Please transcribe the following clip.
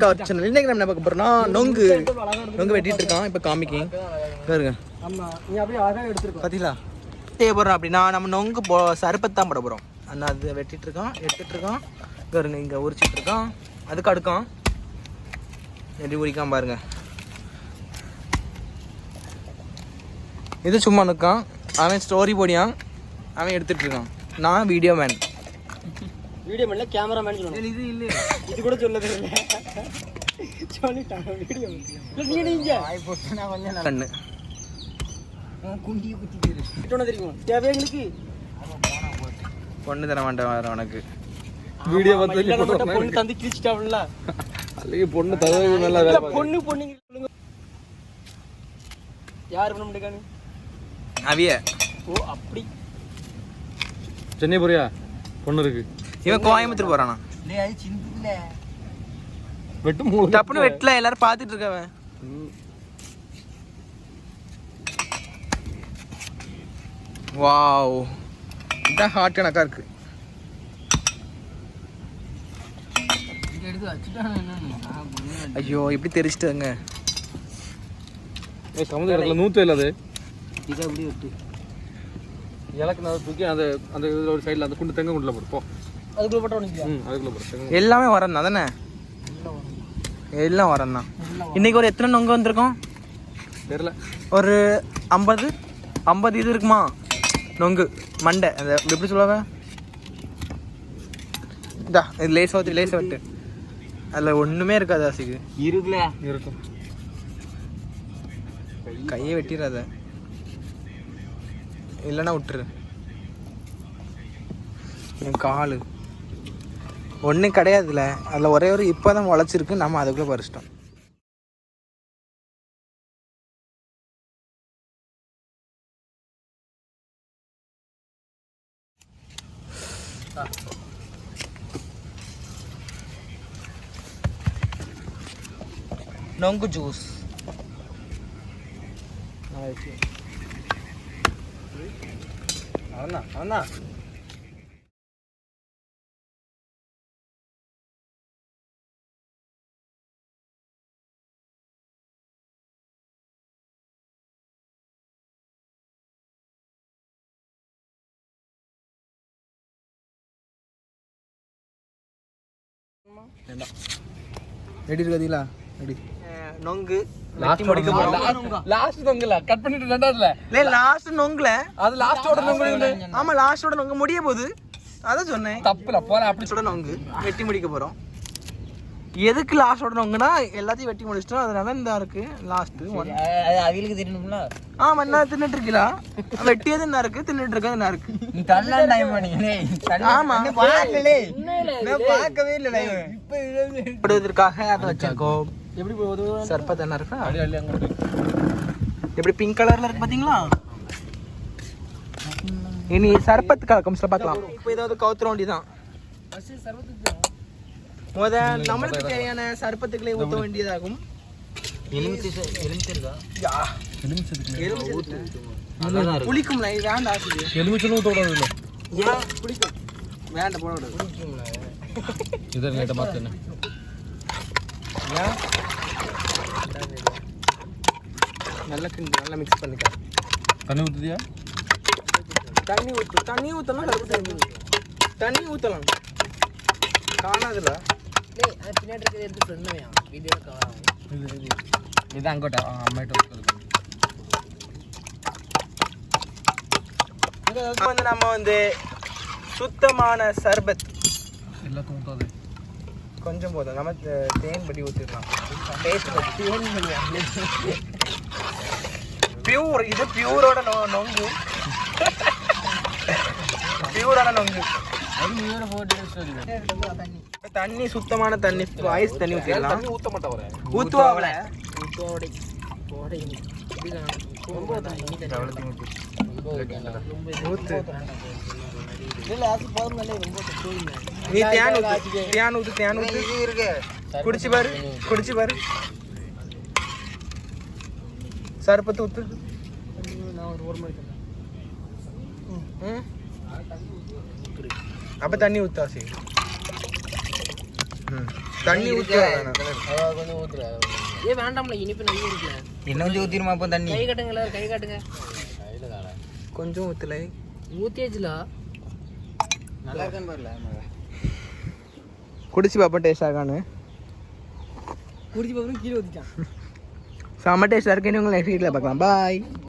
Channel இன்னைக்கு நம்ம பார்க்க போறோம்னா நொங்கு. நொங்கு வெட்டிட்டு இருக்கான் இப்போ காமிக்கி. பாருங்க. ஆமா நீ அப்படியே அழகா எடுத்துருக்கோம். பார்த்தீங்களா செய்ய போறோம் அப்படின்னா நம்ம நொங்கு போ சருப்பத்து தான் போட போறோம். அந்த அது வெட்டிட்டு இருக்கான் எடுத்துட்டு இருக்கான். பாருங்க இங்க உரிச்சிட்டு இருக்கான். அதுக்கு அடுக்கான். எப்படி உரிக்கான் பாருங்க. இது சும்மா நிற்கான் அவன் ஸ்டோரி போடியான் அவன் எடுத்துட்டு இருக்கான். நான் வீடியோ மேன் வீடியோ பண்ணல கேமரா மேன் சொல்லணும் இது இல்லை இது கூட சொல்ல தெரியல சொல்லிட்டான் வீடியோ இல்ல நீ இங்க. கண்ணு. குண்டிய குத்தி பேரு கிட்டோன தெரியுமா? தேவை எங்களுக்கு? பொண்ணு தர மாட்டேன் வேற உனக்கு. வீடியோ பார்த்து பொண்ணு தந்து கிழிச்சிட்டாப்ல அல்லது பொண்ணு தகவல் நல்லா வேலை இல்ல, பொண்ணு பொண்ணுங்க சொல்லுங்க. யார் பண்ண முடியாது அவிய. ஓ அப்படி. சென்னை போறியா? பொண்ணு இருக்கு. இவன் கோயம்புத்தூர் போறானா? வெட்டு மூணு டப்புன்னு வெட்டல எல்லாரும் பார்த்துட்டு இருக்கவன். வாவ். இதான் ஹார்ட் கணக்கா இருக்கு. ஐயோ இப்படி தெரிச்சிட்டாங்க சமுதிர இடத்துல நூத்து இல்லை அது. இதை அப்படியே விட்டு. இலக்கு நான் தூக்கி அந்த அந்த இதுல ஒரு சைடில் அந்த குண்டு தெங்க குண்டில் போடு போ. அதுக்குள்ள போட்ட உனக்கு எல்லாமே வரம் தான் தானே? எல்லாம் வரம் தான். இன்னைக்கு ஒரு எத்தனை நொங்கு வந்திருக்கோம்? தெரியல. ஒரு ஐம்பது? ஐம்பது இது இருக்குமா? நொங்கு மண்டை. அந்த எப்படி சொல்லுவாங்க? இதா இது லேஸ் வச்சு லேஸ் வட்டு. அதில் ஒன்றுமே இருக்காது ஆசிக்கு. இருக்குல்ல? இருக்கும். கையை வெட்டிடாத இல்லைன்னா விட்டுரு. என் காலு. ஒன்றும் கிடையாதுல. அதில் ஒரே ஒரு இப்போ தான் முளைச்சிருக்கு. நம்ம அதுக்குள்ளே பறிச்சிட்டோம். நொங்கு ஜூஸ். அவனா அவனா ரெடி இருக்காதீங்களா ரெடி நொங்கு. லாஸ்ட் முடிக்க போறோம். லாஸ்ட் தொங்கல கட் பண்ணிட்டு ரெண்டாவதுல இல்லை லாஸ்ட் நொங்குல. அது லாஸ்டோட நம்பர் ஆமா லாஸ்டோட நொங்கு முடிய போகுது. அதான் சொன்னேன். தப்புல போற அப்படி லாஸ்டோட நொங்கு. வெட்டி முடிக்க போறோம். எதுக்கு லாஸ்டோட நொங்குனா எல்லாத்தையும் வெட்டி முடிச்சிட்டோம். அதனால இந்த இருக்கு. லாஸ்ட் ஒன் அவங்களுக்கு தெரியணும்ல ஆமா என்ன தின்னுட்டு இருக்கீங்களா வெட்டியது என்ன இருக்கு? தின்னுட்டு இருக்கிறது என்ன இருக்கு? நீ தள்ள டைம் பண்ணீங்களே ஆமா. பார்க்கலே நான் பார்க்கவே இல்லை. இப்ப போடுவதற்காக அதை வச்சிருக்கோம்? எப்படி போகுது சர்பத் என்ன இருக்கா. எப்படி பிங்க் கலர்ல இருக்கு பாத்தீங்களா? இனி சர்பத் கம்ஸ்ல பார்க்கலாம். இப்போ ஏதாவது கவுத்துற வேண்டியதான் முத நம்மளுக்கு தேவையான சர்பத்துக்களை ஊத்த வேண்டியதாகும். புளிக்கும்ல இது வேண்டாம் ஆசிக்கு எலுமிச்சலும் இல்ல? ஏன்? புளிக்கும். வேண்டாம் போட விடாது இதை லைட்டை ஏன்? நல்லா கிண்டி நல்லா மிக்ஸ் பண்ணிக்க. தண்ணி தண்ணி ஊத்து தண்ணி ஊத்தலாம் சர்பத் தண்ணி தண்ணி ஊத்தலாம் காணாதுல பின்னாடி இருக்கிறது எடுத்து சொன்னவையா வீடியோ கவர் ஆகும் இது இது இது அங்கோட்டா அம்மாயிட்ட இருக்கு இப்ப வந்து நம்ம வந்து சுத்தமான சர்பத் கொஞ்சம் போதும் நம்ம தேன் படி ஊற்றிடலாம் டேஸ்ட் பியூர் இது பியூரோட நொ நொங்கு பியூரோட நொங்கு அது தண்ணி சுத்தமான தண்ணி ஐஸ் தண்ணி ஊற்றிடலாம் தண்ணி ஊத்த மாட்டா வர ஊற்றுவாங்கள போடை போடை இதுதான் ரொம்ப தண்ணி இனி தண்ணி ஊத்து. இல்ல அது போதும் ரொம்ப தூய்மை நீ தேன் ஊத்து தேன் ஊத்து தேன் ஊத்து. இருக்கு. குடிச்சு பாரு குடிச்சு பாரு. சர்பத்து ஊத்து. நான் ஒரு ஒரு மணிக்கு ம்? அப்போ தண்ணி ஊத்தாசி ம். தண்ணி ஊற்றி கொஞ்சம் ஊற்றுல ஏ வேண்டாம்ல இனிப்பு நிறைய இருக்குல்ல இன்னும் கொஞ்சம் ஊற்றிடுமா அப்போ தண்ணி? கை கட்டுங்க எல்லாரும் கை காட்டுங்க. கொஞ்சம் ஊற்றல ஊத்தியாச்சுல? நல்லா இருக்கான்னு பாருல குடிச்சு பார்ப்போம் டேஸ்ட் ஆகான்னு குடிச்சு பார்க்கணும் கீழே ஊத்திட்டான். செம்ம டேஸ்ட்டாக இருக்குன்னு உங்களை நெக்ஸ்ட் வீட்டில் பார்க்கலாம் பாய்